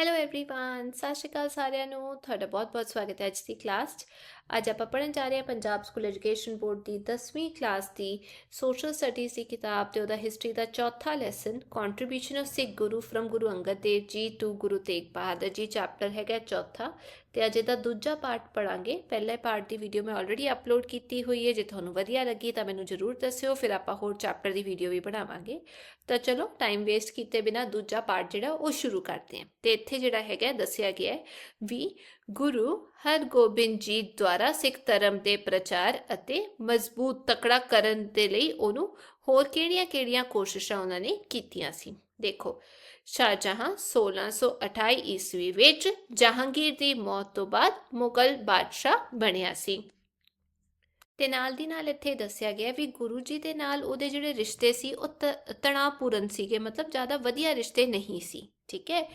Hello everyone ਸਤਿ ਸ਼੍ਰੀ ਅਕਾਲ ਸਾਰਿਆਂ ਨੂੰ ਤੁਹਾਡਾ ਬਹੁਤ-ਬਹੁਤ ਸਵਾਗਤ ਹੈ ਅੱਜ ਦੀ ਕਲਾਸ 'ਚ ਅੱਜ ਆਪਾਂ ਪੜ੍ਹਨ ਜਾ ਰਹੇ ਹਾਂ ਪੰਜਾਬ ਸਕੂਲ ਐਜੂਕੇਸ਼ਨ ਬੋਰਡ ਦੀ 10ਵੀਂ ਕਲਾਸ ਦੀ ਸੋਸ਼ਲ ਸਟੱਡੀਜ਼ ਦੀ ਕਿਤਾਬ ਤੇ ਉਹਦਾ ਹਿਸਟਰੀ ਦਾ ਚੌਥਾ lesson contribution of Sikh Guru from Guru Angad Dev ji to Guru Tegh Bahadur ji chapter ਹੈਗਾ ਚੌਥਾ ਤੇ ਅਜੇ ਇਹਦਾ ਦੂਜਾ ਪਾਰਟ ਪੜਾਂਗੇ ਪਹਿਲੇ ਪਾਰਟ ਦੀ ਵੀਡੀਓ ਮੈਂ ਆਲਰੇਡੀ ਅਪਲੋਡ ਕੀਤੀ ਹੋਈ ਹੈ। ਜੇ ਤੁਹਾਨੂੰ ਵਧੀਆ ਲੱਗੀ ਤਾਂ ਮੈਨੂੰ ਜਰੂਰ ਦੱਸਿਓ। ਫਿਰ ਆਪਾਂ ਹੋਰ ਚੈਪਟਰ ਦੀ ਵੀਡੀਓ ਵੀ ਬਣਾਵਾਂਗੇ। ਤਾਂ ਚਲੋ ਟਾਈਮ ਵੇਸਟ ਕੀਤੇ ਬਿਨਾ ਦੂਜਾ ਪਾਰਟ ਜਿਹੜਾ, ਉਹ ਸ਼ੁਰੂ ਕਰਦੇ ਹਾਂ। ਤੇ ਇੱਥੇ ਜਿਹੜਾ ਹੈਗਾ, ਦੱਸਿਆ ਗਿਆ ਹੈ ਵੀ ਗੁਰੂ ਹਰਗੋਬਿੰਦ ਜੀ ਦੁਆਰਾ ਸਿੱਖ ਧਰਮ ਦੇ ਪ੍ਰਚਾਰ ਅਤੇ ਮਜ਼ਬੂਤ ਤਕੜਾ ਕਰਨ ਦੇ ਲਈ ਉਹਨੂੰ ਹੋਰ ਕਿਹੜੀਆਂ-ਕਿਹੜੀਆਂ ਕੋਸ਼ਿਸ਼ਾਂ ਉਹਨਾਂ ਨੇ ਕੀਤੀਆਂ ਸੀ? ਦੇਖੋ ਸ਼ਾਹਜਹਾਂ 1628 ਈਸਵੀ ਵਿੱਚ ਜਹਾਂਗੀਰ ਦੀ ਮੌਤ ਤੋਂ ਬਾਅਦ ਮੁਗਲ ਬਾਦਸ਼ਾਹ ਬਣਿਆ ਸੀ। ਤੇ ਨਾਲ ਦੀ ਨਾਲ ਇੱਥੇ ਦੱਸਿਆ ਗਿਆ ਵੀ ਗੁਰੂ ਜੀ ਦੇ ਨਾਲ ਉਹਦੇ ਜਿਹੜੇ ਰਿਸ਼ਤੇ ਸੀ, ਉਹ ਤ- ਤਣਾਅਪੂਰਨ ਸੀਗੇ, ਮਤਲਬ ਜ਼ਿਆਦਾ ਵਧੀਆ ਰਿਸ਼ਤੇ ਨਹੀਂ ਸੀ, ਠੀਕ ਹੈ?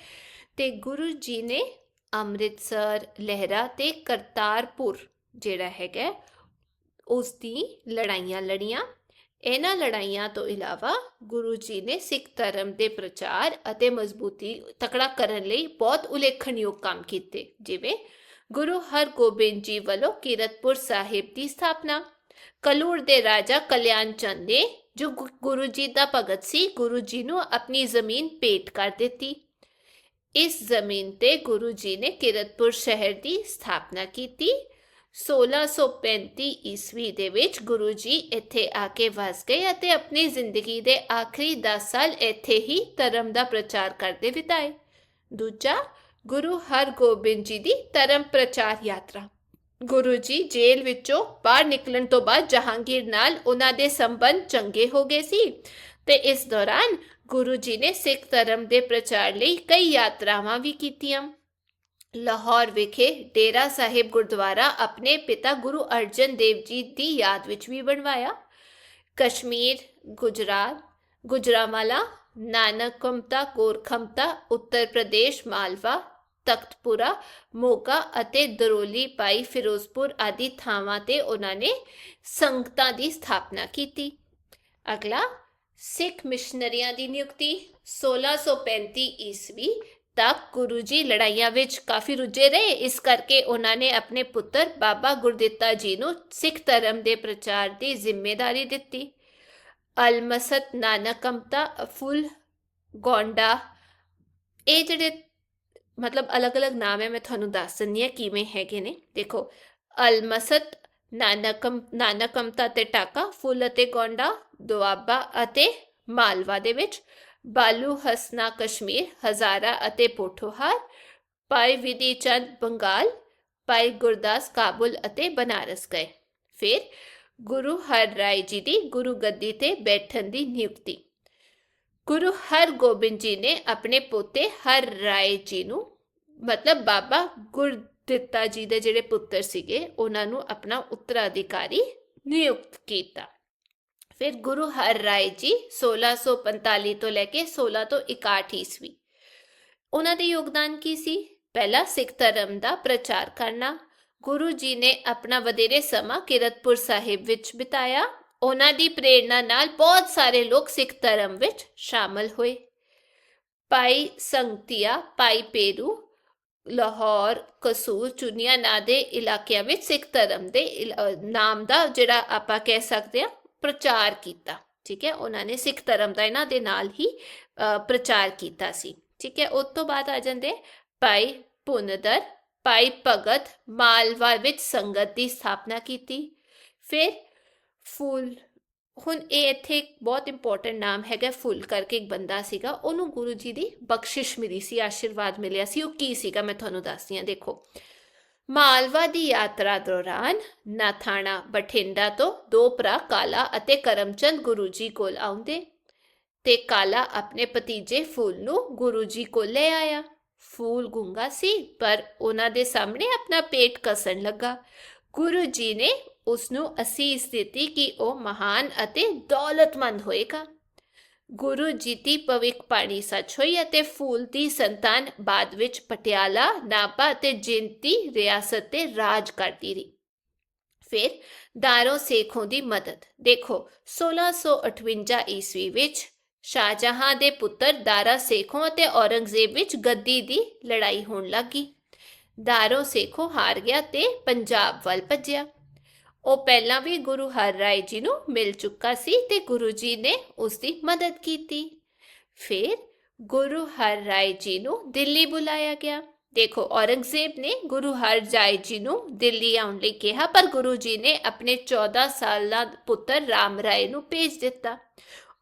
ਤੇ ਗੁਰੂ ਜੀ ਨੇ ਅੰਮ੍ਰਿਤਸਰ, ਲਹਿਰਾ ਤੇ ਕਰਤਾਰਪੁਰ ਜਿਹੜਾ ਹੈਗਾ, ਉਸ ਦੀ ਲੜਾਈਆਂ ਲੜੀਆਂ ਇਹਨਾਂ ਲੜਾਈਆਂ ਤੋਂ ਇਲਾਵਾ ਗੁਰੂ ਜੀ ਨੇ ਸਿੱਖ ਧਰਮ ਦੇ ਪ੍ਰਚਾਰ ਅਤੇ ਮਜ਼ਬੂਤੀ, ਤਕੜਾ ਕਰਨ ਲਈ ਬਹੁਤ ਉਲੇਖਣਯੋਗ ਕੰਮ ਕੀਤੇ, ਜਿਵੇਂ ਗੁਰੂ ਹਰਗੋਬਿੰਦ ਜੀ ਵੱਲੋਂ ਕੀਰਤਪੁਰ ਸਾਹਿਬ ਦੀ ਸਥਾਪਨਾ, ਕਲੂਰ ਦੇ ਰਾਜਾ ਕਲਿਆਣ ਚੰਦ ਨੇ, ਜੋ ਗੁ- ਗੁਰੂ ਜੀ ਦਾ ਭਗਤ ਸੀ, ਗੁਰੂ ਜੀ ਨੂੰ ਆਪਣੀ ਜ਼ਮੀਨ ਭੇਟ ਕਰ ਦਿੱਤੀ। ਇਸ ਜ਼ਮੀਨ ਤੇ ਗੁਰੂ ਜੀ ਨੇ ਕੀਰਤਪੁਰ ਸ਼ਹਿਰ ਦੀ ਸਥਾਪਨਾ ਕੀਤੀ 1635 ਈਸਵੀ ਦੇ ਵਿੱਚ ਗੁਰੂ ਜੀ ਇੱਥੇ ਆ ਕੇ ਵਸ ਗਏ ਅਤੇ ਆਪਣੀ ਜ਼ਿੰਦਗੀ ਦੇ ਆਖਰੀ 10 ਸਾਲ ਇੱਥੇ ਹੀ ਧਰਮ ਦਾ ਪ੍ਰਚਾਰ ਕਰਦੇ ਬਿਤਾਏ। ਦੂਜਾ, ਗੁਰੂ ਹਰਗੋਬਿੰਦ ਜੀ ਦੀ ਧਰਮ ਪ੍ਰਚਾਰ ਯਾਤਰਾ। ਗੁਰੂ ਜੀ ਜੇਲ੍ਹ ਵਿੱਚੋਂ ਬਾਹਰ ਨਿਕਲਣ ਤੋਂ ਬਾਅਦ ਜਹਾਂਗੀਰ ਨਾਲ ਉਹਨਾਂ ਦੇ ਸੰਬੰਧ ਚੰਗੇ ਹੋ ਗਏ ਸੀ ਤੇ ਇਸ ਦੌਰਾਨ ਗੁਰੂ ਜੀ ਨੇ ਸਿੱਖ ਧਰਮ ਦੇ ਪ੍ਰਚਾਰ ਲਈ ਕਈ ਯਾਤਰਾਵਾਂ ਵੀ ਕੀਤੀਆਂ। ਲਾਹੌਰ ਵਿਖੇ ਡੇਰਾ ਸਾਹਿਬ ਗੁਰਦੁਆਰਾ ਆਪਣੇ ਪਿਤਾ ਗੁਰੂ ਅਰਜਨ ਦੇਵ ਜੀ ਦੀ ਯਾਦ ਵਿੱਚ ਵੀ ਬਣਵਾਇਆ। ਕਸ਼ਮੀਰ, ਗੁਜਰਾਤ, ਗੁਜਰਾਵਾਲਾ, ਨਾਨਕਮਤਾ ਕੋਰਖਮਤਾ ਉੱਤਰ ਪ੍ਰਦੇਸ਼, ਮਾਲਵਾ, ਤਖਤਪੁਰਾ, ਮੋਗਾ ਅਤੇ ਦਰੋਲੀ ਪਾਈ ਫਿਰੋਜ਼ਪੁਰ ਆਦਿ ਥਾਵਾਂ ਤੇ ਉਹਨਾਂ ਨੇ ਸੰਗਤਾਂ ਦੀ ਸਥਾਪਨਾ ਕੀਤੀ। ਅਗਲਾ, ਸਿੱਖ ਮਿਸ਼ਨਰੀਆਂ ਦੀ ਨਿਯੁਕਤੀ 1635 ਈਸਵੀ ਤੱਕ ਗੁਰੂ ਜੀ ਲੜਾਈਆਂ ਵਿੱਚ ਕਾਫੀ ਰੁੱਝੇ ਰਹੇ। ਇਸ ਕਰਕੇ ਉਹਨਾਂ ਨੇ ਆਪਣੇ ਪੁੱਤਰ ਬਾਬਾ ਗੁਰਦਿੱਤਾ ਜੀ ਨੂੰ ਸਿੱਖ ਧਰਮ ਦੇ ਪ੍ਰਚਾਰ ਦੀ ਜ਼ਿੰਮੇਵਾਰੀ ਦਿੱਤੀ। ਅਲਮਸਤ ਨਾਨਕਮਤਾ ਫੁੱਲ ਗੋਂਡਾ, ਇਹ ਜਿਹੜੇ ਮਤਲਬ ਅਲੱਗ-ਅਲੱਗ ਨਾਮ ਹੈ, ਮੈਂ ਤੁਹਾਨੂੰ ਦੱਸ ਦਿੰਦੀ ਹਾਂ ਕਿਵੇਂ ਹੈਗੇ ਨੇ। ਦੇਖੋ, ਅਲਮਸਤ ਨਾਨਕਮ ਨਾਨਕਮਤਾ ਤੇ ਟਾਕਾ, ਫੁੱਲ ਅਤੇ ਗੋਂਡਾ, ਦੁਆਬਾ ਅਤੇ ਮਾਲਵਾ ਦੇ ਵਿੱਚ। ਬਾਲੂ, ਹਸਨਾ, ਕਸ਼ਮੀਰ, ਹਜ਼ਾਰਾ ਅਤੇ ਪੋਠੋਹਾਰ, ਭਾਈ ਵਿਧੀ ਚੰਦ ਬੰਗਾਲ, ਭਾਈ ਗੁਰਦਾਸ ਕਾਬੁਲ ਅਤੇ ਬਨਾਰਸ ਗਏ। ਫਿਰ ਗੁਰੂ ਹਰ ਰਾਏ ਜੀ ਦੀ ਗੁਰੂ ਗੱਦੀ ਤੇ ਬੈਠਣ ਦੀ ਨਿਯੁਕਤੀ। ਗੁਰੂ ਹਰਗੋਬਿੰਦ ਜੀ ਨੇ ਆਪਣੇ ਪੋਤੇ ਹਰ ਰਾਏ ਜੀ ਨੂੰ, ਮਤਲਬ ਬਾਬਾ ਗੁਰਦਿੱਤਾ ਜੀ ਦੇ ਜਿਹੜੇ ਪੁੱਤਰ ਸੀਗੇ, ਉਹਨਾਂ ਨੂੰ ਆਪਣਾ ਉੱਤਰਾਧਿਕਾਰੀ ਨਿਯੁਕਤ ਕੀਤਾ। ਫਿਰ ਗੁਰੂ ਹਰ ਰਾਏ ਜੀ 1645 ਤੋਂ ਲੈ ਕੇ 16 ਤੋਂ 61 ਈਸਵੀ ਉਹਨਾਂ ਦੇ ਯੋਗਦਾਨ ਕੀ ਸੀ ਪਹਿਲਾ ਸਿੱਖ ਧਰਮ ਦਾ ਪ੍ਰਚਾਰ ਕਰਨਾ ਗੁਰੂ ਜੀ ਨੇ ਆਪਣਾ ਵਧੇਰੇ ਸਮਾਂ ਕਿਰਤਪੁਰ ਸਾਹਿਬ ਵਿੱਚ ਬਿਤਾਇਆ ਉਹਨਾਂ ਦੀ ਪ੍ਰੇਰਣਾ ਨਾਲ ਬਹੁਤ ਸਾਰੇ ਲੋਕ ਸਿੱਖ ਧਰਮ ਵਿੱਚ ਸ਼ਾਮਲ ਹੋਏ ਪਾਈ ਸੰਗਤੀਆ ਪਾਈ ਪੇਰੂ ਲਾਹੌਰ ਕਸੂਰ ਚੁਨੀਆ ਨਾ ਦੇ ਇਲਾਕਿਆਂ ਵਿੱਚ ਸਿੱਖ ਧਰਮ ਦੇ ਨਾਮ ਦਾ ਜਿਹੜਾ ਆਪਾਂ ਕਹਿ ਸਕਦੇ ਹਾਂ ਪ੍ਰਚਾਰ ਕੀਤਾ, ਠੀਕ ਹੈ? ਉਹਨਾਂ ਨੇ ਸਿੱਖ ਧਰਮ ਦਾ ਇਹਨਾਂ ਦੇ ਨਾਲ ਹੀ ਪ੍ਰਚਾਰ ਕੀਤਾ ਸੀ, ਠੀਕ ਹੈ? ਉਸ ਤੋਂ ਬਾਅਦ ਆ ਜਾਂਦੇ ਭਾਈ ਪੁਨਦਰ ਭਾਈ ਭਗਤ ਮਾਲਵਾ ਵਿੱਚ ਸੰਗਤ ਦੀ ਸਥਾਪਨਾ ਕੀਤੀ। ਫਿਰ ਫੁੱਲ, ਹੁਣ ਇਹ ਇੱਥੇ ਇੱਕ ਬਹੁਤ ਇੰਪੋਰਟੈਂਟ ਨਾਮ ਹੈਗਾ, ਫੁੱਲ ਕਰਕੇ ਇੱਕ ਬੰਦਾ ਸੀਗਾ, ਉਹਨੂੰ ਗੁਰੂ ਜੀ ਦੀ ਬਖਸ਼ਿਸ਼ ਮਿਲੀ ਸੀ, ਆਸ਼ੀਰਵਾਦ ਮਿਲਿਆ ਸੀ, ਉਹ ਕੀ ਸੀਗਾ ਮੈਂ ਤੁਹਾਨੂੰ ਦੱਸਦੀ ਹਾਂ, ਦੇਖੋ। ਮਾਲਵਾ ਦੀ ਯਾਤਰਾ ਦੌਰਾਨ ਨਾਥਾਣਾ ਬਠਿੰਡਾ ਤੋਂ ਦੋ ਭਰਾ ਕਾਲਾ ਅਤੇ ਕਰਮਚੰਦ ਗੁਰੂ ਜੀ ਕੋਲ ਆਉਂਦੇ ਤੇ ਕਾਲਾ ਆਪਣੇ ਭਤੀਜੇ ਫੂਲ ਨੂੰ ਗੁਰੂ ਜੀ ਕੋਲ ਲੈ ਆਇਆ। ਫੂਲ ਗੁੰਗਾ ਸੀ, ਪਰ ਉਹਨਾਂ ਦੇ ਸਾਹਮਣੇ ਆਪਣਾ ਪੇਟ ਕਸਣ ਲੱਗਾ। ਗੁਰੂ ਜੀ ਨੇ ਉਸ ਨੂੰ ਅਸੀਸ ਦਿੱਤੀ ਕਿ ਉਹ ਮਹਾਨ ਅਤੇ ਦੌਲਤਮੰਦ ਹੋਏਗਾ। ਗੁਰੂ ਜੀ ਦੀ ਭਵਿੱਖਬਾਣੀ ਸੱਚ ਹੋਈ ਅਤੇ ਫੂਲ ਦੀ ਸੰਤਾਨ ਬਾਅਦ ਵਿੱਚ ਪਟਿਆਲਾ, ਨਾਭਾ ਅਤੇ ਜਿੰਤੀ ਰਿਆਸਤ ਤੇ ਰਾਜ ਕਰਦੀ ਰਹੀ। ਫਿਰ ਦਾਰੋ ਸੇਖੋਂ ਦੀ ਮਦਦ। ਦੇਖੋ 1658 ਈਸਵੀ ਵਿੱਚ ਸ਼ਾਹਜਹਾਂ ਦੇ ਪੁੱਤਰ ਦਾਰਾ ਸੇਖੋਂ ਅਤੇ ਔਰੰਗਜ਼ੇਬ ਵਿੱਚ ਗੱਦੀ ਦੀ ਲੜਾਈ ਹੋਣ ਲੱਗੀ ਦਾਰੋ ਸੇਖੋਂ ਹਾਰ ਗਿਆ ਤੇ ਪੰਜਾਬ ਵੱਲ ਭੱਜਿਆ। ਉਹ ਪਹਿਲਾਂ ਵੀ ਗੁਰੂ ਹਰਰਾਏ ਜੀ ਨੂੰ ਮਿਲ ਚੁੱਕਾ ਸੀ ਤੇ ਗੁਰੂ ਜੀ ਨੇ ਉਸ ਦੀ ਮਦਦ ਕੀਤੀ। ਫਿਰ ਗੁਰੂ ਹਰ ਰਾਏ ਜੀ ਨੂੰ ਦਿੱਲੀ ਬੁਲਾਇਆ ਗਿਆ। ਦੇਖੋ, ਔਰੰਗਜ਼ੇਬ ਨੇ ਗੁਰੂ ਹਰਜਾਈ ਜੀ ਨੂੰ ਦਿੱਲੀ ਆਉਣ ਲਈ ਕਿਹਾ, ਪਰ ਗੁਰੂ ਜੀ ਨੇ ਆਪਣੇ 14 ਸਾਲਾ ਪੁੱਤਰ ਰਾਮ ਰਾਏ ਨੂੰ ਭੇਜ ਦਿੱਤਾ।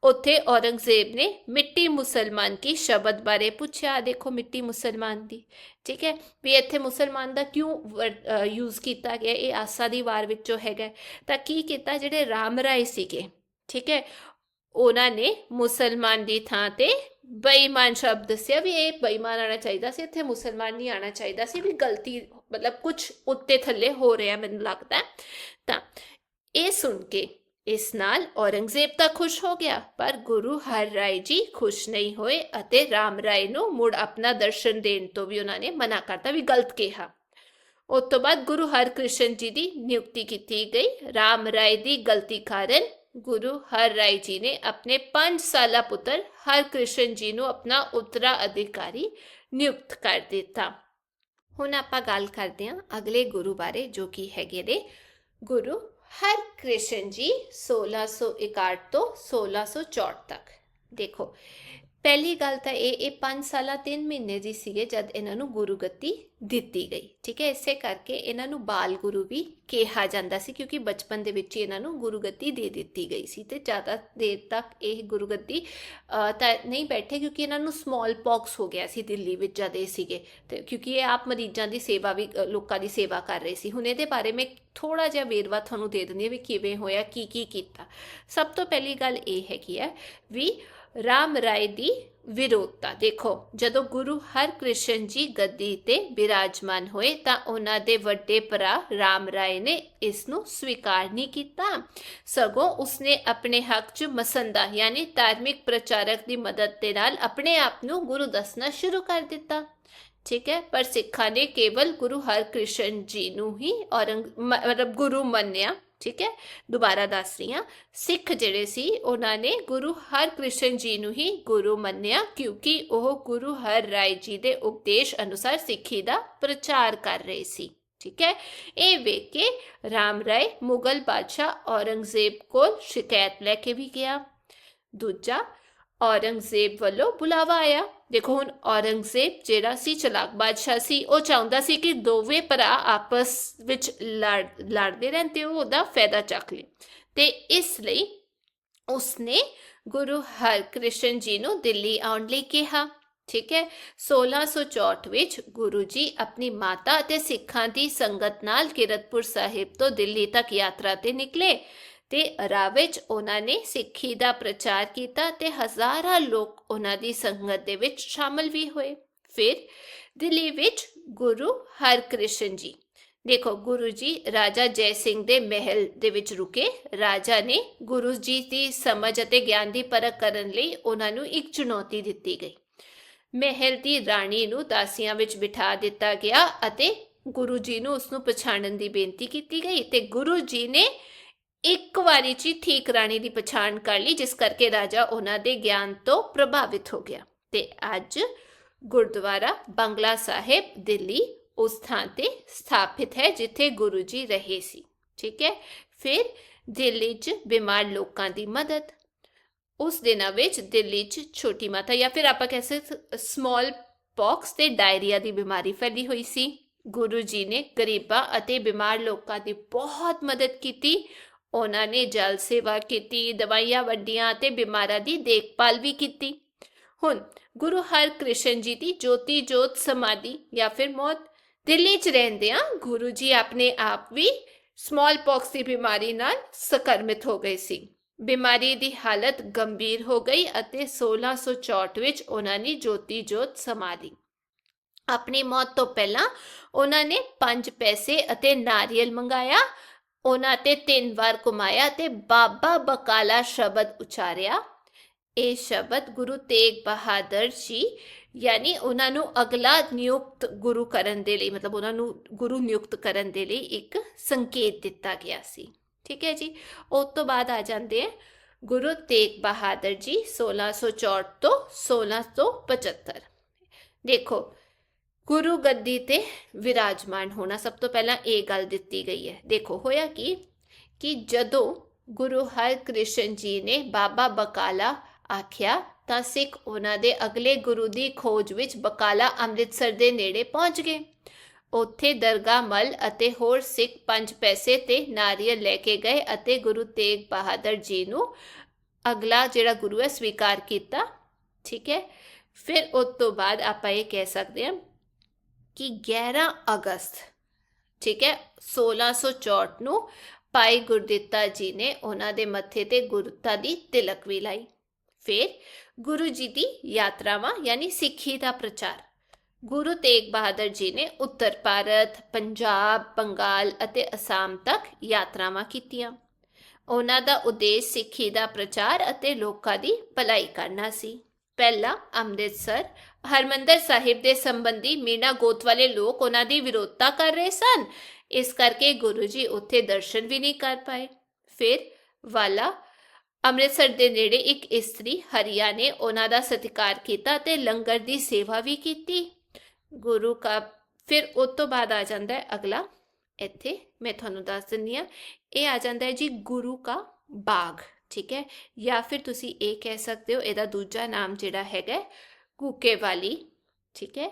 ਉੱਥੇ ਔਰੰਗਜ਼ੇਬ ਨੇ ਮਿੱਟੀ ਮੁਸਲਮਾਨ ਕੀ ਸ਼ਬਦ ਬਾਰੇ ਪੁੱਛਿਆ। ਦੇਖੋ ਮਿੱਟੀ ਮੁਸਲਮਾਨ ਦੀ, ਠੀਕ ਹੈ? ਵੀ ਇੱਥੇ ਮੁਸਲਮਾਨ ਦਾ ਕਿਉਂ ਯੂਜ਼ ਕੀਤਾ ਗਿਆ? ਇਹ ਆਸਾ ਦੀ ਵਾਰ ਵਿੱਚੋਂ ਹੈਗਾ। ਤਾਂ ਕੀ ਕੀਤਾ? ਜਿਹੜੇ ਰਾਮ ਰਾਏ ਸੀਗੇ, ਠੀਕ ਹੈ? ਉਹਨਾਂ ਨੇ ਮੁਸਲਮਾਨ ਦੀ ਥਾਂ ਤੇ ਬੇਈਮਾਨ ਸ਼ਬਦ ਦੱਸਿਆ ਵੀ ਇਹ ਬੇਈਮਾਨ ਆਣਾ ਚਾਹੀਦਾ ਸੀ, ਇੱਥੇ ਮੁਸਲਮਾਨ ਨਹੀਂ ਆਣਾ ਚਾਹੀਦਾ ਸੀ, ਵੀ ਗਲਤੀ, ਮਤਲਬ ਕੁਝ ਉੱਤੇ ਥੱਲੇ ਹੋ ਰਿਹਾ ਮੈਨੂੰ ਲੱਗਦਾ। ਤਾਂ ਇਹ ਸੁਣ ਕੇ ਇਸ ਨਾਲ ਔਰੰਗਜ਼ੇਬ ਤਾਂ ਖੁਸ਼ ਹੋ ਗਿਆ, ਪਰ ਗੁਰੂ ਹਰ ਰਾਏ ਜੀ ਖੁਸ਼ ਨਹੀਂ ਹੋਏ ਅਤੇ ਰਾਮ ਰਾਏ ਨੂੰ ਮੁੜ ਆਪਣਾ ਦਰਸ਼ਨ ਦੇਣ ਤੋਂ ਵੀ ਉਹਨਾਂ ਨੇ ਮਨਾ ਕਰਤਾ ਵੀ ਗਲਤ ਕਿਹਾ। ਉਸ ਤੋਂ ਬਾਅਦ ਗੁਰੂ ਹਰਕ੍ਰਿਸ਼ਨ ਜੀ ਦੀ ਨਿਯੁਕਤੀ ਕੀਤੀ ਗਈ। ਰਾਮ ਰਾਏ ਦੀ ਗਲਤੀ ਕਾਰਨ ਗੁਰੂ ਹਰ ਰਾਏ ਜੀ ਨੇ ਆਪਣੇ 5 ਸਾਲਾ ਪੁੱਤਰ ਹਰਕ੍ਰਿਸ਼ਨ ਜੀ ਨੂੰ ਆਪਣਾ ਉਤਰਾ ਅਧਿਕਾਰੀ ਨਿਯੁਕਤ ਕਰ ਦਿੱਤਾ। ਹੁਣ ਆਪਾਂ ਗੱਲ ਕਰਦੇ ਹਾਂ ਅਗਲੇ ਗੁਰੂ ਬਾਰੇ ਜੋ ਕਿ ਹੈਗੇ ਨੇ ਗੁਰੂ ਹਰਕ੍ਰਿਸ਼ਨ ਜੀ 1661 ਤੋਂ 1664 ਤੱਕ। ਦੇਖੋ ਪਹਿਲੀ ਗੱਲ ਤਾਂ ਇਹ ਇਹ 5 ਸਾਲਾਂ 3 ਮਹੀਨੇ ਦੀ ਸੀਗੇ ਜਦ ਇਹਨਾਂ ਨੂੰ ਗੁਰੂ ਗੱਤੀ ਦਿੱਤੀ ਗਈ। ਠੀਕ ਹੈ, ਇਸੇ ਕਰਕੇ ਇਹਨਾਂ ਨੂੰ ਬਾਲ ਗੁਰੂ ਵੀ ਕਿਹਾ ਜਾਂਦਾ ਸੀ ਕਿਉਂਕਿ ਬਚਪਨ ਦੇ ਵਿੱਚ ਹੀ ਇਹਨਾਂ ਨੂੰ ਗੁਰੂ ਗੱਤੀ ਦੇ ਦਿੱਤੀ ਗਈ ਸੀ ਤੇ ਜ਼ਿਆਦਾ ਦੇਰ ਤੱਕ ਇਹ ਗੁਰੂ ਗੱਦੀ ਤਾਂ ਨਹੀਂ ਬੈਠੇ ਕਿਉਂਕਿ ਇਹਨਾਂ ਨੂੰ ਸਮਾਲ ਪੌਕਸ ਹੋ ਗਿਆ ਸੀ ਦਿੱਲੀ ਵਿੱਚ ਜਦ ਇਹ ਸੀਗੇ। ਤੇ ਕਿਉਂਕਿ ਇਹ ਆਪ ਮਰੀਜ਼ਾਂ ਦੀ ਸੇਵਾ ਵੀ ਲੋਕਾਂ ਦੀ ਸੇਵਾ ਕਰ ਰਹੇ ਸੀ। ਹੁਣ ਇਹਦੇ ਬਾਰੇ ਮੈਂ ਥੋੜਾ ਜਿਹਾ ਵੇਰਵਾ ਤੁਹਾਨੂੰ ਦੇ ਦਿੰਦੀ ਹਾਂ ਵੀ ਕਿਵੇਂ ਹੋਇਆ, ਕੀ ਕੀ ਕੀਤਾ। ਸਭ ਤੋਂ ਪਹਿਲੀ ਗੱਲ ਇਹ ਹੈਗੀ ਹੈ ਵੀ ਰਾਮ ਰਾਏ ਦੀ ਵਿਰੋਧਤਾ। ਦੇਖੋ, ਜਦੋਂ ਗੁਰੂ ਹਰਕ੍ਰਿਸ਼ਨ ਜੀ ਗੱਦੀ ਤੇ ਬਿਰਾਜਮਾਨ ਹੋਏ ਤਾਂ ਉਹਨਾਂ ਦੇ ਵੱਡੇ ਭਰਾ ਰਾਮ ਰਾਏ ਨੇ ਇਸ ਨੂੰ ਸਵੀਕਾਰ ਨਹੀਂ ਕੀਤਾ। ਸਗੋਂ ਉਸਨੇ ਆਪਣੇ ਹੱਕ 'ਚ ਮਸੰਦਾ, ਯਾਨੀ ਧਾਰਮਿਕ ਪ੍ਰਚਾਰਕ ਦੀ ਮਦਦ ਦੇ ਨਾਲ ਆਪਣੇ ਆਪ ਨੂੰ ਗੁਰੂ ਦੱਸਣਾ ਸ਼ੁਰੂ ਕਰ ਦਿੱਤਾ। ਠੀਕ ਹੈ, ਪਰ ਸਿੱਖਾਂ ਨੇ ਕੇਵਲ ਗੁਰੂ ਹਰਕ੍ਰਿਸ਼ਨ ਜੀ ਨੂੰ ਹੀ ਔਰੰਗ ਮਤਲਬ ਗੁਰੂ ਮੰਨਿਆ। ਠੀਕ ਹੈ? ਦੁਬਾਰਾ ਦੱਸ ਰਹੀ ਹਾਂ। ਸਿੱਖ ਜਿਹੜੇ ਸੀ, ਉਹਨਾਂ ਨੇ ਗੁਰੂ ਹਰਕ੍ਰਿਸ਼ਨ ਜੀ ਨੂੰ ਹੀ ਗੁਰੂ ਮੰਨਿਆ, ਕਿਉਂਕਿ ਉਹ ਗੁਰੂ ਹਰ ਰਾਏ ਜੀ ਦੇ ਉਪਦੇਸ਼ ਅਨੁਸਾਰ ਸਿੱਖੀ ਦਾ ਪ੍ਰਚਾਰ ਕਰ ਰਹੇ ਸੀ। ਠੀਕ ਹੈ? ਇਹ ਵੇਖ ਕੇ ਰਾਮ ਰਾਏ ਮੁਗਲ ਬਾਦਸ਼ਾਹ ਔਰੰਗਜ਼ੇਬ ਕੋਲ ਸ਼ਿਕਾਇਤ ਲੈ ਕੇ ਵੀ ਗਿਆ। ਦੂਜਾ ਔਰੰਗਜ਼ੇਬ ਵੱਲੋਂ ਬੁਲਾਵਾ ਆਇਆ। ਦੇਖੋ ਹੁਣ ਔਰੰਗਜ਼ੇਬ ਜਿਹੜਾ ਸੀ, ਚਲਾਕ ਬਾਦਸ਼ਾਹ ਸੀ, ਉਹ ਚਾਹੁੰਦਾ ਸੀ ਕਿ ਦੋਵੇਂ ਭਰਾ ਆਪਸ ਵਿੱਚ ਲੜ- ਲੜਦੇ ਰਹਿਣ ਤੇ ਉਹ ਉਹਦਾ ਫਾਇਦਾ ਚੱਕ ਲੇ। ਤੇ ਇਸ ਲਈ ਉਸਨੇ ਗੁਰੂ ਹਰਕ੍ਰਿਸ਼ਨ ਜੀ ਨੂੰ ਦਿੱਲੀ ਆਉਣ ਲਈ ਕਿਹਾ, ਠੀਕ ਹੈ? 1664 ਵਿੱਚ ਗੁਰੂ ਜੀ ਆਪਣੀ ਮਾਤਾ ਅਤੇ ਸਿੱਖਾਂ ਦੀ ਸੰਗਤ ਨਾਲ ਕਿਰਤਪੁਰ ਸਾਹਿਬ ਤੋਂ ਦਿੱਲੀ ਤੱਕ ਯਾਤਰਾ ਤੇ ਨਿਕਲੇ। ਤੇ ਰਾਹ ਵਿੱਚ ਉਹਨਾਂ ਨੇ ਸਿੱਖੀ ਦਾ ਪ੍ਰਚਾਰ ਕੀਤਾ ਤੇ ਹਜ਼ਾਰਾਂ ਲੋਕ ਉਹਨਾਂ ਦੀ ਸੰਗਤ ਦੇ ਵਿੱਚ ਸ਼ਾਮਲ ਵੀ ਹੋਏ। ਫਿਰ ਦਿੱਲੀ ਵਿੱਚ ਗੁਰੂ ਹਰਕ੍ਰਿਸ਼ਨ ਜੀ। ਦੇਖੋ, ਗੁਰੂ ਜੀ ਰਾਜਾ ਜੈ ਸਿੰਘ ਦੇ ਮਹਿਲ ਦੇ ਵਿੱਚ ਰੁਕੇ। ਰਾਜਾ ਨੇ ਗੁਰੂ ਜੀ ਦੀ ਸਮਝ ਅਤੇ ਗਿਆਨ ਦੀ ਪਰਖ ਕਰਨ ਲਈ ਉਹਨਾਂ ਨੂੰ ਇੱਕ ਚੁਣੌਤੀ ਦਿੱਤੀ ਗਈ। ਮਹਿਲ ਦੀ ਰਾਣੀ ਨੂੰ ਦਾਸੀਆਂ ਵਿੱਚ ਬਿਠਾ ਦਿੱਤਾ ਗਿਆ ਅਤੇ ਗੁਰੂ ਜੀ ਨੂੰ ਉਸ ਨੂੰ ਪਛਾਣਨ ਦੀ ਬੇਨਤੀ ਕੀਤੀ ਗਈ ਤੇ ਗੁਰੂ ਜੀ ਨੇ ਇੱਕ ਵਾਰੀ 'ਚ ਠੀਕ ਰਾਣੀ ਦੀ ਪਛਾਣ ਕਰ ਲਈ, ਜਿਸ ਕਰਕੇ ਰਾਜਾ ਉਹਨਾਂ ਦੇ ਗਿਆਨ ਤੋਂ ਪ੍ਰਭਾਵਿਤ ਹੋ ਗਿਆ। ਤੇ ਅੱਜ ਗੁਰਦੁਆਰਾ ਬੰਗਲਾ ਸਾਹਿਬ ਦਿੱਲੀ ਉਸ ਥਾਂ ਤੇ ਸਥਾਪਿਤ ਹੈ, ਜਿੱਥੇ ਗੁਰੂ ਜੀ ਰਹੇ ਸੀ। ਠੀਕ ਹੈ? ਫਿਰ ਦਿੱਲੀ 'ਚ ਬਿਮਾਰ ਲੋਕਾਂ ਦੀ ਮਦਦ। ਉਸ ਦਿਨਾਂ ਵਿੱਚ ਦਿੱਲੀ 'ਚ ਛੋਟੀ ਮਾਤਾ ਜਾਂ ਫਿਰ ਆਪਾਂ ਕਹਿ ਸਕਦੇ ਸਮਾਲ ਪੌਕਸ ਤੇ ਡਾਇਰੀਆ ਦੀ ਬਿਮਾਰੀ ਫੈਲੀ ਹੋਈ ਸੀ। ਗੁਰੂ ਜੀ ਨੇ ਗਰੀਬਾਂ ਅਤੇ ਬਿਮਾਰ ਲੋਕਾਂ ਦੀ ਬਹੁਤ ਮਦਦ ਕੀਤੀ। ਉਹਨਾਂ ਨੇ ਜਲ ਸੇਵਾ ਕੀਤੀ, ਦਵਾਈਆਂ ਵੰਡੀਆਂ ਅਤੇ ਬਿਮਾਰਾਂ ਦੀ ਦੇਖਭਾਲ ਵੀ ਕੀਤੀ। ਹੁਣ ਗੁਰੂ ਹਰਕ੍ਰਿਸ਼ਨ ਜੀ ਦੀ ਜੋਤੀ ਜੋਤ ਸਮਾਧੀ ਜਾਂ ਫਿਰ ਮੌਤ, ਦਿੱਲੀ 'ਚ ਰਹਿੰਦਿਆਂ ਗੁਰੂ ਜੀ ਆਪਣੇ ਆਪ ਵੀ ਸਮਾਲ ਪੌਕਸ ਦੀ ਬਿਮਾਰੀ ਨਾਲ ਸੰਕਰਮਿਤ ਹੋ ਗਏ ਸੀ। ਬਿਮਾਰੀ ਦੀ ਹਾਲਤ ਗੰਭੀਰ ਹੋ ਗਈ ਅਤੇ 1664 ਵਿੱਚ ਉਹਨਾਂ ਨੇ ਜੋਤੀ ਜੋਤ ਸਮਾਧੀ। ਆਪਣੀ ਮੌਤ ਤੋਂ ਪਹਿਲਾਂ ਉਹਨਾਂ ਨੇ ਪੰਜ ਪੈਸੇ ਅਤੇ ਨਾਰੀਅਲ ਮੰਗਾਇਆ ਉਹਨਾਂ ਤੇ ਤਿੰਨ ਵਾਰ ਘੁਮਾਇਆ ਤੇ ਬਾਬਾ ਬਕਾਲਾ ਸ਼ਬਦ ਉਚਾਰਿਆ। ਇਹ ਸ਼ਬਦ ਗੁਰੂ ਤੇਗ ਬਹਾਦਰ ਜੀ ਯਾਨੀ ਉਹਨਾਂ ਨੂੰ ਅਗਲਾ ਨਿਯੁਕਤ ਗੁਰੂ ਕਰਨ ਦੇ ਲਈ, ਮਤਲਬ ਉਹਨਾਂ ਨੂੰ ਗੁਰੂ ਨਿਯੁਕਤ ਕਰਨ ਦੇ ਲਈ ਇੱਕ ਸੰਕੇਤ ਦਿੱਤਾ ਗਿਆ ਸੀ। ਠੀਕ ਹੈ ਜੀ? ਉਸ ਤੋਂ ਬਾਅਦ ਆ ਜਾਂਦੇ ਹੈ ਗੁਰੂ ਤੇਗ ਬਹਾਦਰ ਜੀ 1664 ਤੋਂ 1675 ਦੇਖੋ ਗੁਰੂ ਗੱਦੀ ਤੇ ਵਿਰਾਜਮਾਨ ਹੋਣਾ ਸਭ ਤੋਂ ਪਹਿਲਾਂ ਇਹ ਗੱਲ ਦਿੱਤੀ ਗਈ ਹੈ। ਦੇਖੋ, ਹੋਇਆ ਕੀ? ਕਿ ਜਦੋਂ ਗੁਰੂ ਹਰਕ੍ਰਿਸ਼ਨ ਜੀ ਨੇ ਬਾਬਾ ਬਕਾਲਾ ਆਖਿਆ, ਤਾਂ ਸਿੱਖ ਉਹਨਾਂ ਦੇ ਅਗਲੇ ਗੁਰੂ ਦੀ ਖੋਜ ਵਿੱਚ ਬਕਾਲਾ ਅੰਮ੍ਰਿਤਸਰ ਦੇ ਨੇੜੇ ਪਹੁੰਚ ਗਏ। ਉੱਥੇ ਦਰਗਾਹ ਮਲ ਅਤੇ ਹੋਰ ਸਿੱਖ ਪੰਜ ਪੈਸੇ ਤੇ ਨਾਰੀਅਲ ਲੈ ਕੇ ਗਏ ਅਤੇ ਗੁਰੂ ਤੇਗ ਬਹਾਦਰ ਜੀ ਨੂੰ ਅਗਲਾ ਜਿਹੜਾ ਗੁਰੂ ਹੈ, ਸਵੀਕਾਰ ਕੀਤਾ। ਠੀਕ ਹੈ? ਫਿਰ ਉਸ ਤੋਂ ਬਾਅਦ ਆਪਾਂ ਇਹ ਕਹਿ ਸਕਦੇ ਹਾਂ ਕਿ 11 ਅਗਸਤ, ਠੀਕ ਹੈ 1664 ਨੂੰ ਭਾਈ ਗੁਰਦਿੱਤਾ ਜੀ ਨੇ ਉਹਨਾਂ ਦੇ ਮੱਥੇ ਤੇ ਗੁਰਤਾ ਦੀ ਤਿਲਕ ਵੀ ਲਾਈ। ਫਿਰ ਗੁਰੂ ਜੀ ਦੀ ਯਾਤਰਾਵਾਂ, ਯਾਨੀ ਸਿੱਖੀ ਦਾ ਪ੍ਰਚਾਰ। ਗੁਰੂ ਤੇਗ ਬਹਾਦਰ ਜੀ ਨੇ ਉੱਤਰ ਭਾਰਤ, ਪੰਜਾਬ, ਬੰਗਾਲ ਅਤੇ ਅਸਾਮ ਤੱਕ ਯਾਤਰਾਵਾਂ ਕੀਤੀਆਂ। ਉਹਨਾਂ ਦਾ ਉਦੇਸ਼ ਸਿੱਖੀ ਦਾ ਪ੍ਰਚਾਰ ਅਤੇ ਲੋਕਾਂ ਦੀ ਭਲਾਈ ਕਰਨਾ ਸੀ। ਪਹਿਲਾ ਅੰਮ੍ਰਿਤਸਰ ਹਰਮੰਦਰ ਸਾਹਿਬ ਦੇ ਸੰਬੰਧੀ ਮੀਨਾ ਗੋਤ ਵਾਲੇ ਲੋਕ ਉਹਨਾਂ ਦੀ ਵਿਰੋਧਤਾ ਕਰ ਰਹੇ ਸਨ। ਇਸ ਕਰਕੇ ਗੁਰੂ ਜੀ ਉੱਥੇ ਦਰਸ਼ਨ ਵੀ ਨਹੀਂ ਕਰ ਪਾਏ। ਫਿਰ ਵਾਲਾ ਅੰਮ੍ਰਿਤਸਰ ਦੇ ਨੇੜੇ ਇੱਕ ਇਸਤਰੀ ਹਰੀਆ ਨੇ ਉਹਨਾਂ ਦਾ ਸਤਿਕਾਰ ਕੀਤਾ ਤੇ ਲੰਗਰ ਦੀ ਸੇਵਾ ਵੀ ਕੀਤੀ। ਗੁਰੂ ਕਾ ਫਿਰ ਉਸ ਤੋਂ ਬਾਅਦ ਆ ਜਾਂਦਾ ਹੈ ਅਗਲਾ। ਇੱਥੇ ਮੈਂ ਤੁਹਾਨੂੰ ਦੱਸ ਦਿੰਦੀ ਹਾਂ, ਇਹ ਆ ਜਾਂਦਾ ਹੈ ਜੀ ਗੁਰੂ ਕਾ ਬਾਗ, ਠੀਕ ਹੈ? ਜਾਂ ਫਿਰ ਤੁਸੀਂ ਇਹ ਕਹਿ ਸਕਦੇ ਹੋ ਇਹਦਾ ਦੂਜਾ ਨਾਮ ਜਿਹੜਾ ਹੈਗਾ ਕੂਕੇ ਵਾਲੀ ਠੀਕ ਹੈ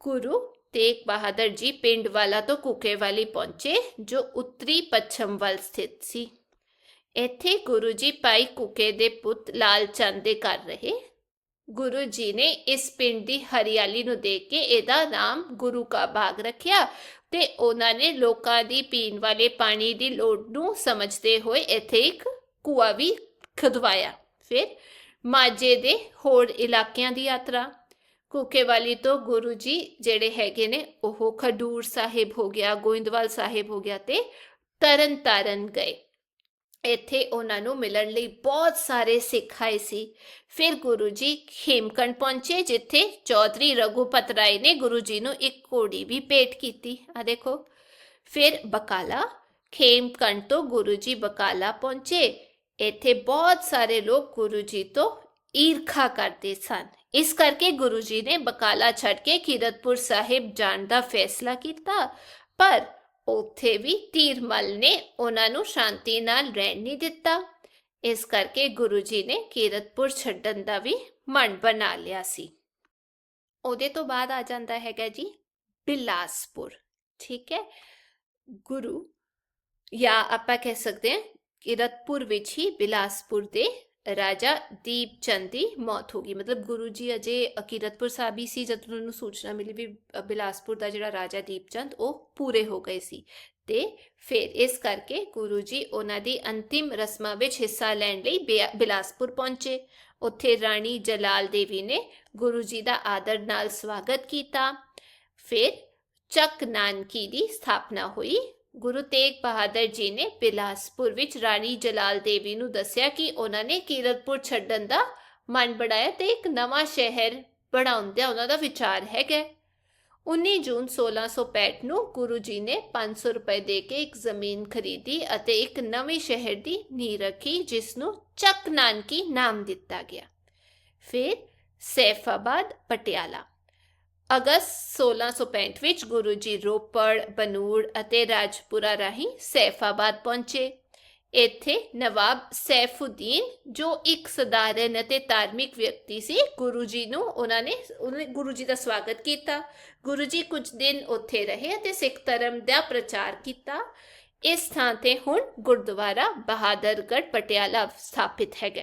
ਗੁਰੂ ਤੇਗ ਬਹਾਦਰ ਜੀ ਪਿੰਡ ਵਾਲਾ ਤੋਂ ਕੂਕੇ ਵਾਲੀ ਪਹੁੰਚੇ ਜੋ ਉੱਤਰੀ ਪੱਛਮ ਵੱਲ ਸਥਿਤ ਸੀ ਇੱਥੇ ਗੁਰੂ ਜੀ ਭਾਈ ਕੁਕੇ ਦੇ ਪੁੱਤ ਲਾਲ ਚੰਦ ਦੇ ਘਰ ਰਹੇ ਗੁਰੂ ਜੀ ਨੇ ਇਸ ਪਿੰਡ ਦੀ ਹਰਿਆਲੀ ਨੂੰ ਦੇਖ ਕੇ ਇਹਦਾ ਨਾਮ ਗੁਰੂ ਕਾ ਬਾਗ ਰੱਖਿਆ ਤੇ ਉਹਨਾਂ ਨੇ ਲੋਕਾਂ ਦੀ ਪੀਣ ਵਾਲੇ ਪਾਣੀ ਦੀ ਲੋੜ ਨੂੰ ਸਮਝਦੇ ਹੋਏ ਇੱਥੇ ਇੱਕ ਕੂਆ ਵੀ ਖਦਵਾਇਆ ਫਿਰ ਮਾਝੇ ਦੇ ਹੋਰ ਇਲਾਕਿਆਂ ਦੀ ਯਾਤਰਾ। ਕੁਕੇਵਾਲੀ ਤੋਂ ਗੁਰੂ ਜੀ ਜਿਹੜੇ ਹੈਗੇ ਨੇ, ਉਹ ਖਡੂਰ ਸਾਹਿਬ ਹੋ ਗਿਆ, ਗੋਇੰਦਵਾਲ ਸਾਹਿਬ ਹੋ ਗਿਆ ਤੇ ਤਰਨ ਤਾਰਨ ਗਏ। ਇੱਥੇ ਉਹਨਾਂ ਨੂੰ ਮਿਲਣ ਲਈ ਬਹੁਤ ਸਾਰੇ ਸਿੱਖ ਆਏ ਸੀ। ਫਿਰ ਗੁਰੂ ਜੀ ਖੇਮਕੰਡ ਪਹੁੰਚੇ, ਜਿੱਥੇ ਚੌਧਰੀ ਰਘੂਪਤ ਰਾਏ ਨੇ ਗੁਰੂ ਜੀ ਨੂੰ ਇੱਕ ਘੋੜੀ ਵੀ ਭੇਟ ਕੀਤੀ। ਆ ਦੇਖੋ। ਫਿਰ ਬਕਾਲਾ ਖੇਮਕੰਡ ਤੋਂ ਗੁਰੂ ਜੀ ਬਕਾਲਾ ਪਹੁੰਚੇ। ਇੱਥੇ ਬਹੁਤ ਸਾਰੇ ਲੋਕ ਗੁਰੂ ਜੀ ਤੋਂ ਈਰਖਾ ਕਰਦੇ ਸਨ। ਇਸ ਕਰਕੇ ਗੁਰੂ ਜੀ ਨੇ ਬਕਾਲਾ ਛੱਡ ਕੇ ਕੀਰਤਪੁਰ ਸਾਹਿਬ ਜਾਣ ਦਾ ਫੈਸਲਾ ਕੀਤਾ। ਪਰ ਉੱਥੇ ਵੀ ਤੀਰਮਲ ਨੇ ਉਹਨਾਂ ਨੂੰ ਸ਼ਾਂਤੀ ਨਾਲ ਰਹਿਣ ਨਹੀਂ ਦਿੱਤਾ। ਇਸ ਕਰਕੇ ਗੁਰੂ ਜੀ ਨੇ ਕੀਰਤਪੁਰ ਛੱਡਣ ਦਾ ਵੀ ਮਨ ਬਣਾ ਲਿਆ ਸੀ। ਉਹਦੇ ਤੋਂ ਬਾਅਦ ਆ ਜਾਂਦਾ ਹੈਗਾ ਜੀ ਬਿਲਾਸਪੁਰ। ਠੀਕ ਹੈ। ਗੁਰੂ ਜਾਂ ਆਪਾਂ ਕਹਿ ਸਕਦੇ ਹਾਂ ਕਿਰਤਪੁਰ ਵਿੱਚ ਹੀ ਬਿਲਾਸਪੁਰ ਦੇ ਰਾਜਾ ਦੀਪ ਚੰਦ ਦੀ ਮੌਤ ਹੋ ਗਈ। ਮਤਲਬ ਗੁਰੂ ਜੀ ਅਜੇ ਅਕੀਰਤਪੁਰ ਸਾਹਿਬ ਹੀ ਸੀ ਜਦ ਉਹਨਾਂ ਨੂੰ ਸੂਚਨਾ ਮਿਲੀ ਵੀ ਅ, ਬਿਲਾਸਪੁਰ ਦਾ ਜਿਹੜਾ ਰਾਜਾ ਦੀਪ ਚੰਦ ਉਹ ਪੂਰੇ ਹੋ ਗਏ ਸੀ। ਤੇ ਫਿਰ ਇਸ ਕਰਕੇ ਗੁਰੂ ਜੀ ਉਹਨਾਂ ਦੀ ਅੰਤਿਮ ਰਸਮਾਂ ਵਿੱਚ ਹਿੱਸਾ ਲੈਣ ਲਈ ਬਿਆ- ਬਿਲਾਸਪੁਰ ਪਹੁੰਚੇ। ਉੱਥੇ ਰਾਣੀ ਜਲਾਲ ਦੇਵੀ ਨੇ ਗੁਰੂ ਜੀ ਦਾ ਆਦਰ ਨਾਲ ਸਵਾਗਤ ਕੀਤਾ। ਫਿਰ ਚੱਕ ਨਾਨਕੀ ਦੀ ਸਥਾਪਨਾ ਹੋਈ। ਗੁਰੂ ਤੇਗ ਬਹਾਦਰ ਜੀ ਨੇ ਬਿਲਾਸਪੁਰ ਵਿੱਚ ਰਾਣੀ ਜਲਾਲ ਦੇਵੀ ਨੂੰ ਦੱਸਿਆ ਕਿ ਉਹਨਾਂ ਨੇ ਕੀਰਤਪੁਰ ਛੱਡਣ ਦਾ ਮਨ ਬਣਾਇਆ ਤੇ ਇੱਕ ਨਵਾਂ ਸ਼ਹਿਰ ਬਣਾਉਣ ਦਾ ਉਹਨਾਂ ਦਾ ਵਿਚਾਰ ਹੈਗਾ 19 ਜੂਨ 1665 ਨੂੰ ਗੁਰੂ ਜੀ ਨੇ 500 ਰੁਪਏ ਦੇ ਕੇ ਇੱਕ ਜ਼ਮੀਨ ਖਰੀਦੀ ਅਤੇ ਇੱਕ ਨਵੇਂ ਸ਼ਹਿਰ ਦੀ ਨੀਂਹ ਰੱਖੀ, ਜਿਸ ਨੂੰ ਚੱਕ ਨਾਨਕੀ ਨਾਮ ਦਿੱਤਾ ਗਿਆ। ਫਿਰ ਸੈਫਾਬਾਦ, ਪਟਿਆਲਾ। ਅਗਸਤ 1665 ਵਿੱਚ ਗੁਰੂ ਜੀ ਰੋਪੜ, ਬਨੂੜ ਅਤੇ ਰਾਜਪੁਰਾ ਰਾਹੀਂ ਸੈਫਾਬਾਦ ਪਹੁੰਚੇ। ਇੱਥੇ ਨਵਾਬ ਸੈਫੁਦੀਨ, ਜੋ ਇੱਕ ਸਧਾਰਨ ਅਤੇ ਧਾਰਮਿਕ ਵਿਅਕਤੀ ਸੀ, ਗੁਰੂ ਜੀ ਨੂੰ ਉਹਨਾਂ ਨੇ ਉਹਨੇ ਗੁਰੂ ਜੀ ਦਾ ਸਵਾਗਤ ਕੀਤਾ। ਗੁਰੂ ਜੀ ਕੁਝ ਦਿਨ ਉੱਥੇ ਰਹੇ ਅਤੇ ਸਿੱਖ ਧਰਮ ਦਾ ਪ੍ਰਚਾਰ ਕੀਤਾ। ਇਸ ਥਾਂ ਤੇ ਹੁਣ ਗੁਰਦੁਆਰਾ ਬਹਾਦਰਗੜ੍ਹ ਪਟਿਆਲਾ ਸਥਾਪਿਤ ਹੈਗਾ।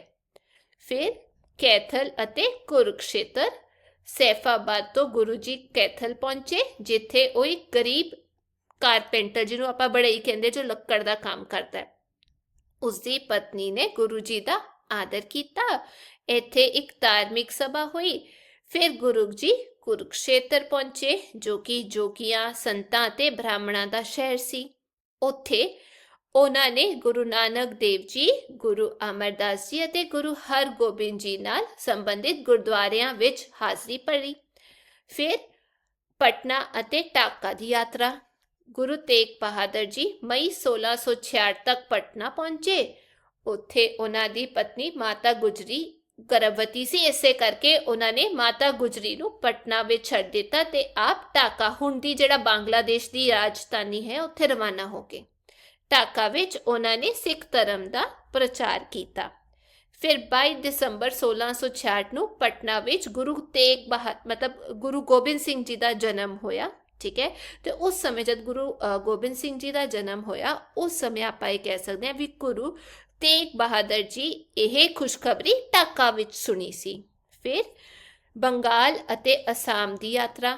ਫਿਰ ਕੈਥਲ ਅਤੇ ਕੁਰੂਕਸ਼ੇਤਰ ਸੈਫਾਬਾਦ ਤੋਂ ਗੁਰੂ ਜੀ ਕੈਥਲ ਪਹੁੰਚੇ, ਜਿੱਥੇ ਉਹ ਇੱਕ ਗਰੀਬ ਕਾਰਪੈਂਟਰ ਜਿਹਨੂੰ ਆਪਾਂ ਬੜਈ ਕਹਿੰਦੇ, ਜੋ ਲੱਕੜ ਦਾ ਕੰਮ ਕਰਦਾ ਹੈ। ਉਸ ਦੀ ਪਤਨੀ ਨੇ ਗੁਰੂ ਜੀ ਦਾ ਆਦਰ ਕੀਤਾ। ਇੱਥੇ ਇੱਕ ਧਾਰਮਿਕ ਸਭਾ ਹੋਈ। ਫਿਰ ਗੁਰੂ ਜੀ ਕੁਰੂਕਸ਼ੇਤਰ ਪਹੁੰਚੇ, ਜੋ ਕਿ ਜੋਗੀਆਂ ਸੰਤਾਂ ਤੇ ਬ੍ਰਾਹਮਣਾਂ ਦਾ ਸ਼ਹਿਰ ਸੀ। ਉੱਥੇ ਉਹਨਾਂ ਨੇ ਗੁਰੂ ਨਾਨਕ ਦੇਵ ਜੀ, ਗੁਰੂ ਅਮਰਦਾਸ ਜੀ ਅਤੇ ਗੁਰੂ ਹਰਗੋਬਿੰਦ ਜੀ ਨਾਲ ਸੰਬੰਧਿਤ ਗੁਰਦੁਆਰਿਆਂ ਵਿੱਚ ਹਾਜ਼ਰੀ ਭਰੀ। ਫਿਰ ਪਟਨਾ ਅਤੇ ਟਾਕਾ ਦੀ ਯਾਤਰਾ। ਗੁਰੂ ਤੇਗ ਬਹਾਦਰ ਜੀ ਮਈ 1666 ਤੱਕ ਪਟਨਾ ਪਹੁੰਚੇ। ਉੱਥੇ ਉਹਨਾਂ ਦੀ ਪਤਨੀ ਮਾਤਾ ਗੁਜਰੀ ਗਰਭਵਤੀ ਸੀ। ਇਸੇ ਕਰਕੇ ਉਹਨਾਂ ਨੇ ਮਾਤਾ ਗੁਜਰੀ ਨੂੰ ਪਟਨਾ ਵਿੱਚ ਛੱਡ ਦਿੱਤਾ ਤੇ ਆਪ ਢਾਕਾ, ਹੁਣ ਦੀ ਜਿਹੜਾ ਬੰਗਲਾਦੇਸ਼ ਦੀ ਰਾਜਧਾਨੀ ਹੈ, ਉੱਥੇ ਰਵਾਨਾ ਹੋ ਗਏ। ਢਾਕਾ ਵਿੱਚ ਉਹਨਾਂ ਨੇ ਸਿੱਖ ਧਰਮ ਦਾ ਪ੍ਰਚਾਰ ਕੀਤਾ। ਫਿਰ 22 ਦਸੰਬਰ 1666 ਨੂੰ ਪਟਨਾ ਵਿੱਚ ਗੁਰੂ ਤੇਗ ਬਹਾਦਰ ਮਤਲਬ ਗੁਰੂ ਗੋਬਿੰਦ ਸਿੰਘ ਜੀ ਦਾ ਜਨਮ ਹੋਇਆ, ਠੀਕ ਹੈ? ਤੇ ਉਸ ਸਮੇਂ ਜਦ ਗੁਰੂ ਗੋਬਿੰਦ ਸਿੰਘ ਜੀ ਦਾ ਜਨਮ ਹੋਇਆ, ਉਸ ਸਮੇਂ ਆਪਾਂ ਇਹ ਕਹਿ ਸਕਦੇ ਹਾਂ ਵੀ ਗੁਰੂ ਤੇਗ ਬਹਾਦਰ ਜੀ ਇਹ ਖੁਸ਼ਖਬਰੀ ਢਾਕਾ ਵਿੱਚ ਸੁਣੀ ਸੀ। ਫਿਰ ਬੰਗਾਲ ਅਤੇ ਅਸਾਮ ਦੀ ਯਾਤਰਾ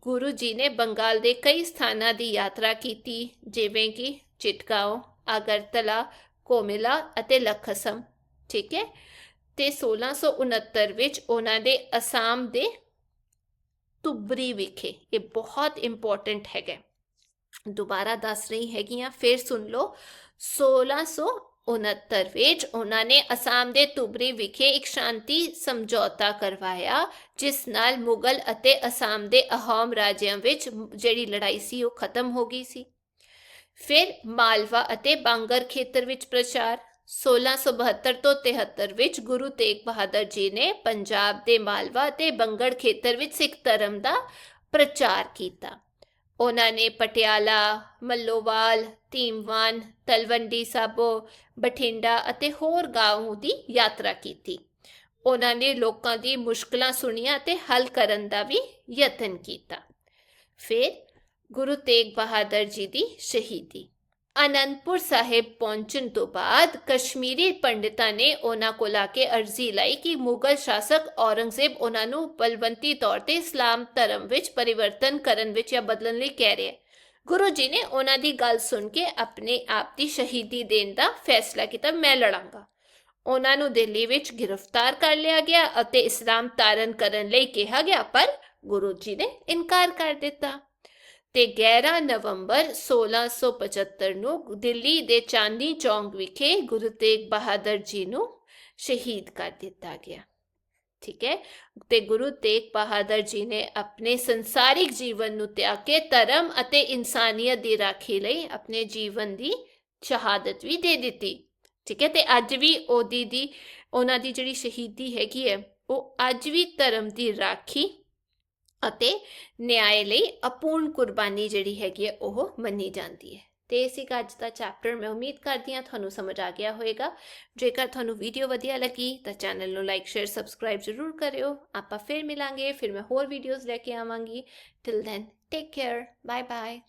ਗੁਰੂ ਜੀ ਨੇ ਬੰਗਾਲ ਦੇ ਕਈ ਸਥਾਨਾਂ ਦੀ ਯਾਤਰਾ ਕੀਤੀ, ਜਿਵੇਂ ਕਿ ਚਿਟਗਾਂਵ ਅਗਰਤਲਾ, ਕੋਮਿਲਾ ਅਤੇ ਲਖਸਮ, ਠੀਕ ਹੈ? ਤੇ 1669 ਵਿੱਚ ਉਹਨਾਂ ਦੇ ਅਸਾਮ ਦੇ ਤੁਬਰੀ ਵਿਖੇ, ਇਹ ਬਹੁਤ ਇੰਪੋਰਟੈਂਟ ਹੈਗਾ। ਦੁਬਾਰਾ ਦੱਸ ਰਹੀ ਹੈਗੀਆਂ, ਫਿਰ ਸੁਣ ਲਓ। 1669 ਵਿੱਚ ਉਹਨਾਂ ਨੇ ਅਸਾਮ ਦੇ ਤੁਬਰੀ ਵਿਖੇ ਇੱਕ ਸ਼ਾਂਤੀ ਸਮਝੌਤਾ ਕਰਵਾਇਆ, ਜਿਸ ਨਾਲ ਮੁਗਲ ਅਤੇ ਅਸਾਮ ਦੇ ਅਹੋਮ ਰਾਜਿਆਂ ਵਿੱਚ ਜਿਹੜੀ ਲੜਾਈ ਸੀ ਉਹ ਖਤਮ ਹੋ ਗਈ ਸੀ। ਫਿਰ ਮਾਲਵਾ ਅਤੇ ਬਾਂਗਰ ਖੇਤਰ ਵਿੱਚ ਪ੍ਰਚਾਰ 1672 ਤੋਂ 73 ਵਿੱਚ ਗੁਰੂ ਤੇਗ ਬਹਾਦਰ ਜੀ ਨੇ ਪੰਜਾਬ ਦੇ ਮਾਲਵਾ ਅਤੇ ਬੰਗੜ ਖੇਤਰ ਵਿੱਚ ਸਿੱਖ ਧਰਮ ਦਾ ਪ੍ਰਚਾਰ ਕੀਤਾ। ਉਹਨਾਂ ਨੇ ਪਟਿਆਲਾ, ਮੱਲੋਵਾਲ ਧੀਮਵਾਨ ਤਲਵੰਡੀ ਸਾਬੋ, ਬਠਿੰਡਾ ਅਤੇ ਹੋਰ ਗਾਂਵ ਦੀ ਯਾਤਰਾ ਕੀਤੀ। ਉਹਨਾਂ ਨੇ ਲੋਕਾਂ ਦੀ ਮੁਸ਼ਕਲਾਂ ਸੁਣੀਆਂ ਤੇ ਹੱਲ ਕਰਨ ਦਾ ਵੀ ਯਤਨ ਕੀਤਾ। ਫਿਰ ਗੁਰੂ ਤੇਗ ਬਹਾਦਰ ਜੀ ਦੀ ਸ਼ਹੀਦੀ। ਅਨੰਦਪੁਰ ਸਾਹਿਬ ਪਹੁੰਚਣ ਤੋਂ ਬਾਅਦ ਕਸ਼ਮੀਰੀ ਪੰਡਿਤਾਂ ਨੇ ਉਹਨਾਂ ਕੋਲ ਆ ਕੇ ਅਰਜ਼ੀ ਲਾਈ ਕਿ ਮੁਗਲ ਸ਼ਾਸਕ ਔਰੰਗਜ਼ੇਬ ਉਹਨਾਂ ਨੂੰ ਬਲਵੰਤੀ ਤੌਰ ਤੇ ਇਸਲਾਮ ਧਰਮ ਵਿੱਚ ਪਰਿਵਰਤਨ ਕਰਨ ਵਿੱਚ ਜਾਂ ਬਦਲਣ ਲਈ ਕਹਿ ਰਿਹਾ ਹੈ। ਗੁਰੂ ਜੀ ਨੇ ਉਹਨਾਂ ਦੀ ਗੱਲ ਸੁਣ ਕੇ ਆਪਣੇ ਆਪ ਦੀ ਸ਼ਹੀਦੀ ਦੇਣ ਦਾ ਫੈਸਲਾ ਕੀਤਾ, ਮੈਂ ਲੜਾਂਗਾ। ਉਹਨਾਂ ਨੂੰ ਦਿੱਲੀ ਵਿੱਚ ਗ੍ਰਿਫਤਾਰ ਕਰ ਲਿਆ ਗਿਆ ਅਤੇ ਇਸਲਾਮ ਤਾਰਨ ਕਰਨ ਲਈ ਕਿਹਾ ਗਿਆ, ਪਰ ਗੁਰੂ ਜੀ ਨੇ ਇਨਕਾਰ ਕਰ ਦਿੱਤਾ। ਤੇ 11 ਨਵੰਬਰ 1675 ਨੂੰ ਦਿੱਲੀ ਦੇ ਚਾਂਦੀ ਚੌਂਕ ਵਿਖੇ ਗੁਰੂ ਤੇਗ ਬਹਾਦਰ ਜੀ ਨੂੰ ਸ਼ਹੀਦ ਕਰ ਦਿੱਤਾ ਗਿਆ। ਠੀਕ ਹੈ ਤੇ ਗੁਰੂ ਤੇਗ ਬਹਾਦਰ ਜੀ ਨੇ ਆਪਣੇ ਸੰਸਾਰਿਕ ਜੀਵਨ ਨੂੰ ਤਿਆਗ ਕੇ ਧਰਮ ਅਤੇ ਇਨਸਾਨੀਅਤ ਦੀ ਰਾਖੀ ਲਈ ਆਪਣੇ ਜੀਵਨ ਦੀ ਸ਼ਹਾਦਤ ਵੀ ਦੇ ਦਿੱਤੀ ਠੀਕ ਹੈ ਤੇ ਅੱਜ ਵੀ ਉਹਦੀ ਦੀ ਉਹਨਾਂ ਦੀ ਜਿਹੜੀ ਸ਼ਹੀਦੀ ਹੈਗੀ ਹੈ ਉਹ ਅੱਜ ਵੀ ਧਰਮ ਦੀ ਰਾਖੀ ਅਤੇ ਨਿਆਂ ਲਈ ਅਪੂਰਨ ਕੁਰਬਾਨੀ ਜਿਹੜੀ ਹੈਗੀ ਹੈ ਉਹ ਮੰਨੀ ਜਾਂਦੀ ਹੈ ਤੇ ਇਹ ਅੱਜ ਦਾ ਚੈਪਟਰ ਮੈਂ ਉਮੀਦ ਕਰਦੀ ਹਾਂ ਤੁਹਾਨੂੰ ਸਮਝ ਆ ਗਿਆ ਹੋਵੇਗਾ। ਜੇਕਰ ਤੁਹਾਨੂੰ ਵੀਡੀਓ ਵਧੀਆ ਲੱਗੀ ਤਾਂ ਚੈਨਲ ਨੂੰ ਲਾਈਕ ਸ਼ੇਅਰ ਸਬਸਕ੍ਰਾਈਬ ਜ਼ਰੂਰ ਕਰਿਓ। ਆਪਾਂ ਫਿਰ ਮਿਲਾਂਗੇ, ਫਿਰ ਮੈਂ ਹੋਰ ਵੀਡੀਓਜ਼ ਲੈ ਕੇ ਆਵਾਂਗੀ। Till then take care bye bye